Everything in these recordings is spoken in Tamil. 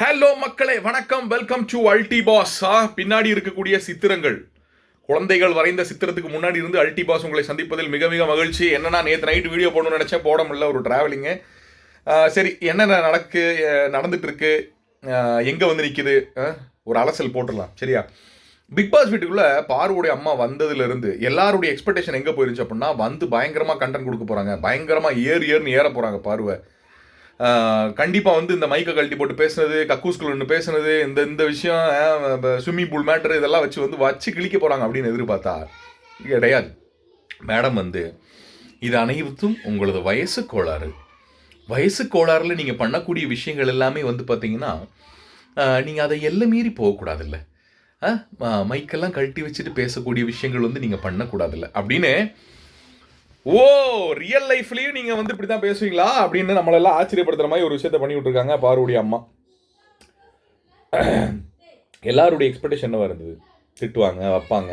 ஹலோ மக்களே வணக்கம். வெல்கம் டு அல்டி பாஸ் பின்னாடி இருக்கக்கூடிய சித்திரங்கள். குழந்தைகள் வரைந்த சித்திரத்துக்கு முன்னாடி இருந்து அல்டி பாஸ் உங்களை சந்திப்பதில் மிக மிக மகிழ்ச்சி. என்னன்னா நேற்று நைட்டு வீடியோ போடணும்னு நினச்சேன். போட முடியல ஒரு டிராவலிங்கு சரி என்னென்ன நடக்கு நடந்துட்டு இருக்கு எங்கே வந்து நிற்கிது ஒரு அலசல் போட்டுடலாம் சரியா? பிக் பாஸ் வீட்டுக்குள்ளே பார்வோடைய அம்மா வந்ததுலேருந்து எல்லாருடைய எக்ஸ்பெக்டேஷன் எங்கே போயிருந்துச்சு அப்படின்னா வந்து பயங்கரமாக கண்டென்ட் கொடுக்க போகிறாங்க பயங்கரமாக ஏறு ஏறுன்னு ஏற போகிறாங்க பார்வை. கண்டிப்பாக வந்து இந்த மைக்கை கழட்டி போட்டு பேசுனது கக்கூஸ்குள் ஒன்று பேசுனது இந்த இந்த விஷயம் ஸ்விம்மிங் பூல் மேட்ரு இதெல்லாம் வச்சு வந்து வச்சு கிழிக்க போகிறாங்க அப்படின்னு எதிர்பார்த்தா கிடையாது. மேடம் வந்து இது அனைத்தும் உங்களது வயசு கோளாறு. வயசு கோளாறில் நீங்கள் பண்ணக்கூடிய விஷயங்கள் எல்லாமே வந்து பார்த்தீங்கன்னா நீங்கள் அதை எல்லாம் மீறி போகக்கூடாதுல்ல. மைக்கெல்லாம் கழட்டி வச்சுட்டு பேசக்கூடிய விஷயங்கள் வந்து நீங்கள் பண்ணக்கூடாதுல்ல. அப்படின்னு ஓ ரியல் லைஃப்லயும் நீங்க வந்து இப்படி தான் பேசுவீங்களா? அப்படின்னு நம்மளெல்லாம் ஆச்சரியப்படுத்துற மாதிரி ஒரு விஷயத்த பண்ணி விட்டுருக்காங்க பார்வடைய அம்மா. எல்லாருடைய எக்ஸ்பெக்டேஷன் என்னவா இருந்தது திட்டுவாங்க வைப்பாங்க.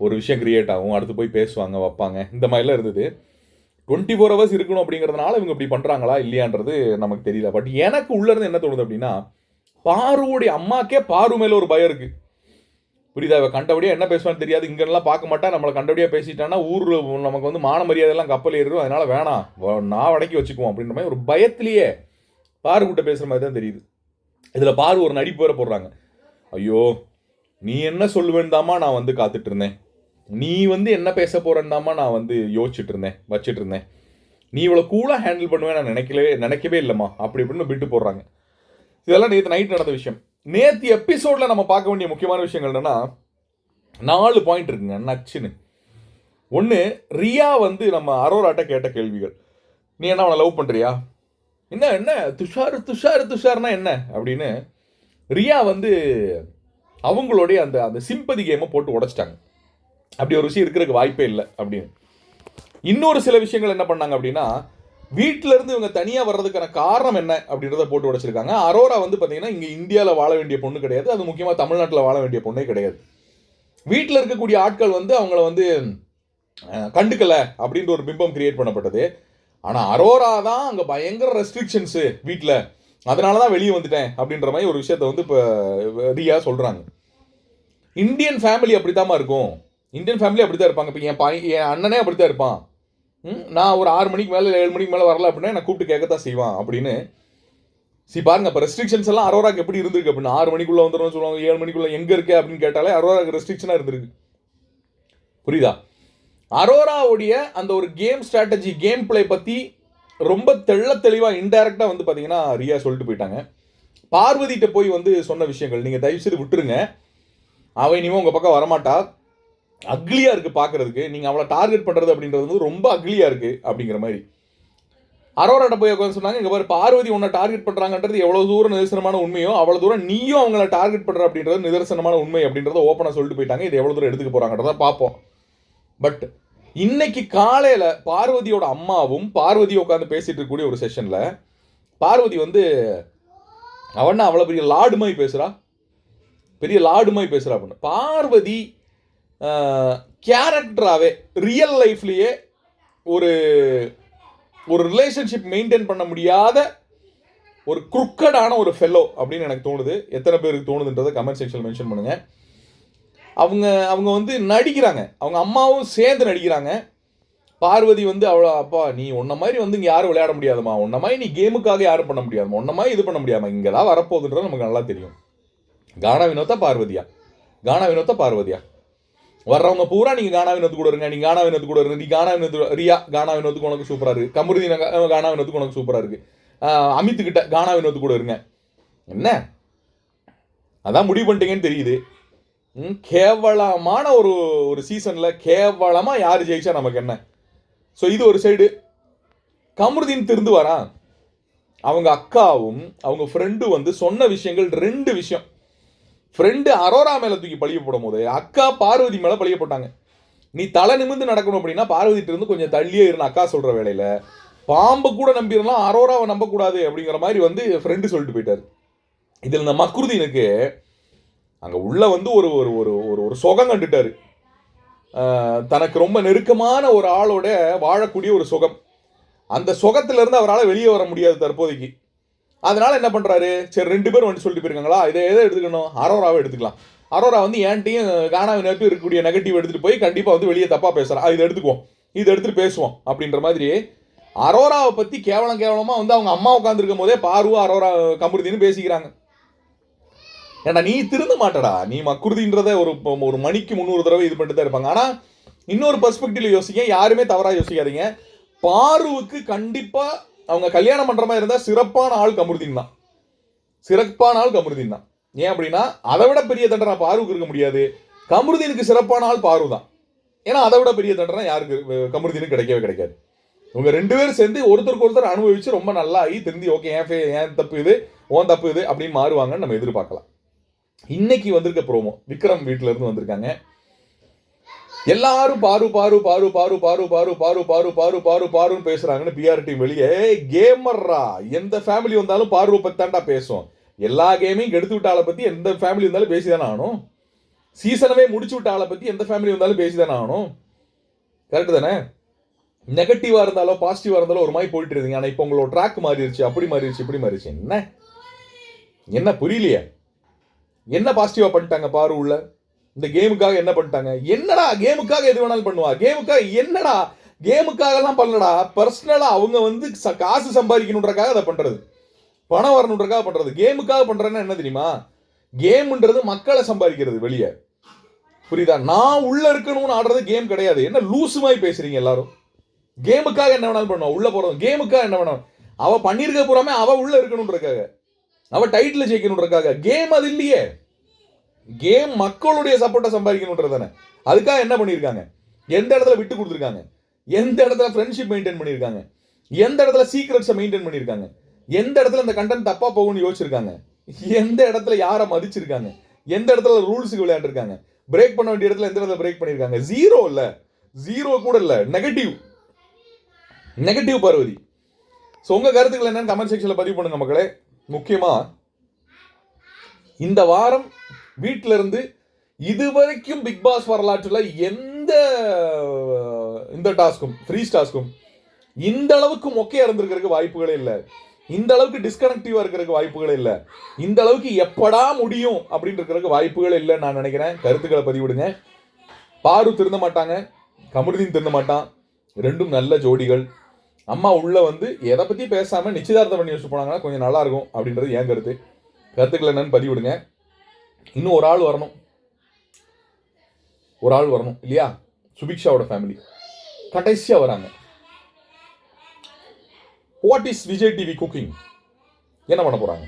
ஒரு விஷயம் கிரியேட் ஆகும் அடுத்து போய் பேசுவாங்க வைப்பாங்க. இந்த மாதிரிலாம் இருந்தது. டுவெண்ட்டி ஃபோர் ஹவர்ஸ் இருக்கணும் அப்படிங்கிறதுனால இவங்க இப்படி பண்ணுறாங்களா இல்லையான்றது நமக்கு தெரியல. பட் எனக்கு உள்ளேருந்து என்ன தோணுது அப்படின்னா பாருவோடைய அம்மாக்கே பாரு மேலே ஒரு பயம் இருக்குது புரியுதா? இவன் கண்டபடியாக என்ன பேசுவான்னு தெரியாது. இங்கெல்லாம் பார்க்க மாட்டா. நம்மளை கண்டபடியாக பேசிட்டான்னா ஊரில் நமக்கு வந்து மான மரியாதை எல்லாம் கப்பல் ஏறிடும் அதனால வேணாம் வ- நான் வடக்கி வச்சுக்குவோம் அப்படின்ற மாதிரி ஒரு பயத்திலேயே பாரு கூட்ட பேசுகிற மாதிரி தான் தெரியுது. இதில் பாரு ஒரு நடிப்பு வேற போடுறாங்க. ஐயோ நீ என்ன சொல்லுவேன்னு தாமா நான் வந்து காத்துட்டு இருந்தேன். நீ வந்து என்ன பேச போறேன்னு நான் வந்து யோசிச்சுட்டு இருந்தேன் வச்சுட்டு இருந்தேன். நீ இவ்வளோ கூலாக ஹேண்டில் பண்ணுவேன் நான் நினைக்கவே நினைக்கவே இல்லைம்மா. அப்படி இப்படின்னு விட்டு போடுறாங்க. இதெல்லாம் நேற்று நைட் நடந்த விஷயம். நேற்று எபிசோடில் நம்ம பார்க்க வேண்டிய முக்கியமான விஷயங்கள் என்னென்னா நாலு பாயிண்ட் இருக்குங்க நச்சுன்னு. ஒன்று ரியா வந்து நம்ம அரோராட்ட கேட்ட கேள்விகள். நீ என்ன அவனை லவ் பண்ணுறியா என்ன என்ன? துஷார் துஷார் துஷார்னா என்ன? அப்படின்னு ரியா வந்து அவங்களுடைய அந்த அந்த சிம்பதி கேமை போட்டு உடச்சிட்டாங்க. அப்படி ஒரு விஷயம் இருக்கிறதுக்கு வாய்ப்பே இல்லை அப்படின்னு. இன்னொரு சில விஷயங்கள் என்ன பண்ணாங்க அப்படின்னா வீட்ல இருந்து இவங்க தனியாக வர்றதுக்கான காரணம் என்ன அப்படின்றத போட்டு உடைச்சிருக்காங்க. அரோரா வந்து பார்த்தீங்கன்னா இங்கே இந்தியாவில் வாழ வேண்டிய பொண்ணு கிடையாது. அது முக்கியமாக தமிழ்நாட்டில் வாழ வேண்டிய பொண்ணே கிடையாது. வீட்டில் இருக்கக்கூடிய ஆட்கள் வந்து அவங்கள வந்து கண்டுக்கலை அப்படின்ற ஒரு பிம்பம் கிரியேட் பண்ணப்பட்டது. ஆனால் அரோரா தான் அங்கே பயங்கர ரெஸ்ட்ரிக்ஷன்ஸு வீட்டில் அதனால தான் வெளியே வந்துட்டேன் அப்படின்ற மாதிரி ஒரு விஷயத்த வந்து இப்போ ரியா சொல்கிறாங்க இந்தியன் ஃபேமிலி அப்படித்தாம்மா இருக்கும். இந்தியன் ஃபேமிலி அப்படி தான் இருப்பாங்க. இப்போ என் பை என் அண்ணனே அப்படி தான் இருப்பான். நான் ஒரு ஆறு மணிக்கு மேலே ஏழு மணிக்கு மேலே வரல அப்படின்னா என்னை கூப்பிட்டு கேட்கத்தான் செய்வான் அப்படின்னு. சரி பாருங்க இப்போ ரெஸ்ட்ரிக்ஷன்ஸ் எல்லாம் அரோராக்கு எப்படி இருந்திருக்கு அப்படின்னு ஆறு மணிக்குள்ளே வந்துடும் சொல்லுவாங்க ஏழு மணிக்குள்ளே எங்கே இருக்கு அப்படின்னு கேட்டாலே அரோராக்கு ரெஸ்ட்ரிக்ஷனாக இருந்திருக்கு. புரியுதா? அரோராவுடைய அந்த ஒரு கேம் ஸ்ட்ராட்டஜி கேம் பிளே பற்றி ரொம்ப தெள்ள தெளிவாக இன்டைரக்டா வந்து பார்த்தீங்கன்னா ரியா சொல்லிட்டு போயிட்டாங்க. பார்வதிட்ட போய் வந்து சொன்ன விஷயங்கள் நீங்கள் தயவுசெய்து விட்டுருங்க. அவ இனிமேல் உங்கள் பக்கம் வரமாட்டா. அக்லியாக இருக்குது பார்க்குறதுக்கு நீங்கள் அவளை டார்கெட் பண்ணுறது அப்படின்றது வந்து ரொம்ப அக்லியாக இருக்குது அப்படிங்கிற மாதிரி. அரோராட்ட போய் உட்காந்து சொன்னாங்க இங்கே பாரு பார்வதி உன்னை டார்கெட் பண்ணுறாங்கன்றது எவ்வளோ தூரம் நிதர்சனமான உண்மையோ அவ்வளோ தூரம் நீயும் அவங்கள டார்கெட் பண்ணுற அப்படின்றது நிதர்சனமான உண்மை அப்படின்றத ஓப்பனாக சொல்லிட்டு போயிட்டாங்க. இது எவ்வளோ தூரம் எடுத்துக்க போறாங்கன்றத பார்ப்போம். பட் இன்னைக்கு காலையில் பார்வதியோட அம்மாவும் பார்வதி உட்காந்து பேசிகிட்டு இருக்கக்கூடிய ஒரு செஷனில் பார்வதி வந்து அவன்னா அவ்வளோ பெரிய லாடு பேசுகிறா பெரிய லாடு பேசுகிறா அப்படின்னு. பார்வதி கேரக்டராகவே ரியல் லைஃப்லேயே ஒரு ஒரு ரிலேஷன்ஷிப் மெயின்டைன் பண்ண முடியாத ஒரு குருக்கடான ஒரு ஃபெல்லோ அப்படின்னு எனக்கு தோணுது. எத்தனை பேருக்கு தோணுதுன்றதை கமெண்ட் செக்ஷன் மென்ஷன் பண்ணுங்கள் அவங்க அவங்க வந்து நடிக்கிறாங்க. அவங்க அம்மாவும் சேர்ந்து நடிக்கிறாங்க. பார்வதி வந்து அவ்வளோ அப்பா நீ உன்ன மாதிரி வந்து இங்கே யாரும் விளையாட முடியாதுமா? உன்ன மாதிரி நீ கேமுக்காக யாரும் பண்ண முடியாதுமா? உன்ன மாதிரி இது பண்ண முடியாமல் இங்கே தான் வரப்போகுதுன்றது நமக்கு நல்லா தெரியும். கானா வினோத்தா பார்வதியா? கானா வினோத்தா பார்வதியா? வர்றவங்க பூரா நீங்கள் கானா வினத்து கூட இருங்க நீங்கள் கானா வினோத் கூட இருங்க நீ கானா வினோத் ரியா கானா வினோத்துக்கு உனக்கு சூப்பராக இருக்குது கமருதி கானா வினோத்துக்கு உனக்கு சூப்பராக இருக்கு. அமித்துக்கிட்ட கானா வினோத் கூட இருங்க. என்ன? அதான் முடிவு பண்ணிட்டீங்கன்னு தெரியுது. கேவலமான ஒரு ஒரு சீசனில் கேவலமாக யார் ஜெயிச்சா நமக்கு என்ன? ஸோ இது ஒரு சைடு கமருதீன் திருந்து வரான். அவங்க அக்காவும் அவங்க ஃப்ரெண்டும் வந்து சொன்ன விஷயங்கள் ரெண்டு விஷயம். ஃப்ரெண்டு அரோரா மேலே தூக்கி பழிய போடும் போது அக்கா பார்வதி மேலே பழிய போட்டாங்க. நீ தலை நிமிர்ந்து நடக்கணும் அப்படின்னா பார்வதிட்டு இருந்து கொஞ்சம் தள்ளியே இருந்த அக்கா சொல்கிற வேலையில் பாம்பு கூட நம்பிடலாம் அரோராவை நம்பக்கூடாது அப்படிங்கிற மாதிரி வந்து ஃப்ரெண்டு சொல்லிட்டு போயிட்டார். இதில் இந்த மக்ருதீனுக்கு அங்கே உள்ளே வந்து ஒரு ஒரு ஒரு ஒரு ஒரு சுகம் கண்டுட்டார். தனக்கு ரொம்ப நெருக்கமான ஒரு ஆளோட வாழக்கூடிய ஒரு சுகம். அந்த சுகத்திலேருந்து அவரால் வெளியே வர முடியாது தற்போதைக்கு. அதனால என்ன பண்ணுறாரு சரி ரெண்டு பேரும் வந்து சொல்லிட்டு போயிருக்காங்களா? இதை எதை எடுத்துக்கணும்? அரோராவை எடுத்துக்கலாம். அரோரா வந்து ஏன்ட்டையும் கானாவை நேரத்து இருக்கக்கூடிய நெகட்டிவ் எடுத்துகிட்டு போய் கண்டிப்பாக வந்து வெளியே தப்பாக பேசுறான் இதை எடுத்துக்குவோம். இதை எடுத்துட்டு பேசுவோம் அப்படின்ற மாதிரி அரோராவை பற்றி கேவலம் கேவலமாக வந்து அவங்க அம்மா உட்காந்துருக்கும் போதே பார்வா அரோரா கமுருதின்னு பேசிக்கிறாங்க. ஏன்னா நீ திருந்த மாட்டடா. நீ மக்குருதின்றத ஒரு ஒரு மணிக்கு முந்நூறு தடவை இது பண்ணிட்டு தான் இருப்பாங்க. ஆனால் இன்னொரு பெர்ஸ்பெக்டிவ்ல யோசிக்க யாருமே தவறாக யோசிக்காதீங்க. பாருவுக்கு கண்டிப்பாக அவங்க கல்யாணம் பண்ற மாதிரி இருந்தா சிறப்பான ஆள் கமருதீன் தான். சிறப்பான ஆள் கமருதீன் தான். ஏன் அப்படின்னா அதை விட பெரிய தண்டனை பாருவுக்கு இருக்க முடியாது. கமருதீனுக்கு சிறப்பான ஆள் பாரு தான். ஏன்னா அதை விட பெரிய தண்டனை யாருக்கு கமருதீனுக்கு கிடைக்கவே கிடைக்காது. இவங்க ரெண்டு பேரும் சேர்ந்து ஒருத்தருக்கு ஒருத்தர் அனுபவிச்சு ரொம்ப நல்லா ஆகி திருந்தி ஓகே ஏன் ஃபே- ஏன் தப்பு இது? ஓன் தப்பு இது? அப்படின்னு மாறுவாங்கன்னு நம்ம எதிர்பார்க்கலாம். இன்னைக்கு வந்திருக்க ப்ரோமோ விக்ரம் வீட்டிலேருந்து இருந்து வந்திருக்காங்க. எல்லாரும் பாரு பாரு பாரு பாரு பாரு பாரு பாரு பாரு பாரு பாரு பாருன்னு பேசுறாங்கன்னு பிஆர் டீம் வெளியே கேமர்ரா எந்த ஃபேமிலி வந்தாலும் பார்வை பத்தாண்டா பேசுவோம் பேசும் எல்லா கேமையும் எடுத்து விட்ட ஆளை பத்தி எந்த ஃபேமிலி இருந்தாலும் பேசிதானே ஆகணும் சீசனவே முடிச்சு விட்ட ஆளை பத்தி எந்த ஃபேமிலி வந்தாலும் பேசிதானே ஆகணும் கரெக்டு தானே நெகட்டிவாக இருந்தாலோ பாசிட்டிவாக இருந்தாலோ ஒரு மாதிரி போயிட்டு இருந்தீங்க ஆனால் இப்போ உங்களோட ட்ராக் மாறிடுச்சு அப்படி மாறிடுச்சு இப்படி மாறிடுச்சு என்ன என்ன புரியலையே என்ன பாசிட்டிவாக பண்ணிட்டாங்க பாரு உள்ள இந்த கேமுக்காக என்ன பண்ணிட்டாங்க? என்னடா கேமுக்காக எது வேணாலும் பண்ணுவா? கேமுக்காக என்னடா? கேமுக்காகலாம் பண்ணலடா. பர்சனலாக அவங்க வந்து ச- காசு சம்பாதிக்கணுன்றக்காக அதை பண்ணுறது பணம் வரணுன்றக்காக பண்ணுறது கேமுக்காக பண்ணுறேன்னா என்ன தெரியுமா? கேம்ன்றது மக்களை சம்பாதிக்கிறது வெளியே. புரியுதா? நான் உள்ளே இருக்கணும்னு ஆடுறது கேம் கிடையாது. என்ன லூசு மாதிரி பேசுறீங்க எல்லாரும்? கேமுக்காக என்ன வேணாலும் பண்ணுவா? உள்ளே போகிறோம் கேமுக்காக என்ன வேணாலும். அவள் பண்ணியிருக்க போகிறாமே அவள் உள்ளே இருக்கணுன்றக்காக அவள் டைட்டில் ஜெயிக்கணுன்றக்காக கேம் அது இல்லையே. கேம் மக்களுடைய சப்போர்ட்டை சம்பாதிக்கணுன்றது தானே. அதுக்காக என்ன பண்ணியிருக்காங்க? எந்த இடத்துல விட்டு கொடுத்துருக்காங்க? எந்த இடத்துல ஃப்ரெண்ட்ஷிப் மெயின்டைன் பண்ணியிருக்காங்க? எந்த இடத்துல சீக்ரெட்ஸை மெயின்டைன் பண்ணியிருக்காங்க? எந்த இடத்துல இந்த கண்டென்ட் தப்பாக போகும்னு யோசிச்சிருக்காங்க? எந்த இடத்துல யாரை மதிச்சிருக்காங்க? எந்த இடத்துல ரூல்ஸுக்கு விளையாண்டுருக்காங்க? பிரேக் பண்ண வேண்டிய இடத்துல எந்த இடத்துல பிரேக் பண்ணியிருக்காங்க? ஜீரோ இல்லை. ஜீரோ கூட இல்லை. Negative negative Parvati. ஸோ உங்கள் கருத்துக்கள் என்னன்னு கமெண்ட் செக்ஷனில் பதிவு பண்ணுங்க மக்களே. முக்கியமாக இந்த வாரம் வீட்ல இருந்து இதுவரைக்கும் பிக் பாஸ் வரலாற்றுல எந்த இந்த டாஸ்க்கும் ஃப்ரீ டாஸ்க்கும் இந்த அளவுக்கு மொக்கையா இருந்திருக்கிறதுக்கு வாய்ப்புகளே இல்லை. இந்த அளவுக்கு டிஸ்கனெக்டிவா இருக்கிறதுக்கு வாய்ப்புகளே இல்லை. இந்த அளவுக்கு எப்படா முடியும் அப்படின்னு இருக்கிறதுக்கு வாய்ப்புகள் இல்லைன்னு நான் நினைக்கிறேன். கருத்துக்களை பதிவிடுங்க. பாரு திருந்த மாட்டாங்க. கமருதீன் திருந்த மாட்டான். ரெண்டும் நல்ல ஜோடிகள். அம்மா உள்ள வந்து எதை பத்தி பேசாம நிச்சயதார்த்தம் பண்ணி வச்சு போனாங்கன்னா கொஞ்சம் நல்லா இருக்கும் அப்படின்றது என் கருத்து. கருத்துக்கள் என்னன்னு பதிவிடுங்க. இன்னும் ஒரு ஆள் வரணும். ஒரு ஆள் வரணும் இல்லையா? சுபிக்ஷாவோட ஃபேமிலி கடைசியாக வராங்க. What is Vijay TV cooking என்ன பண்ண போகிறாங்க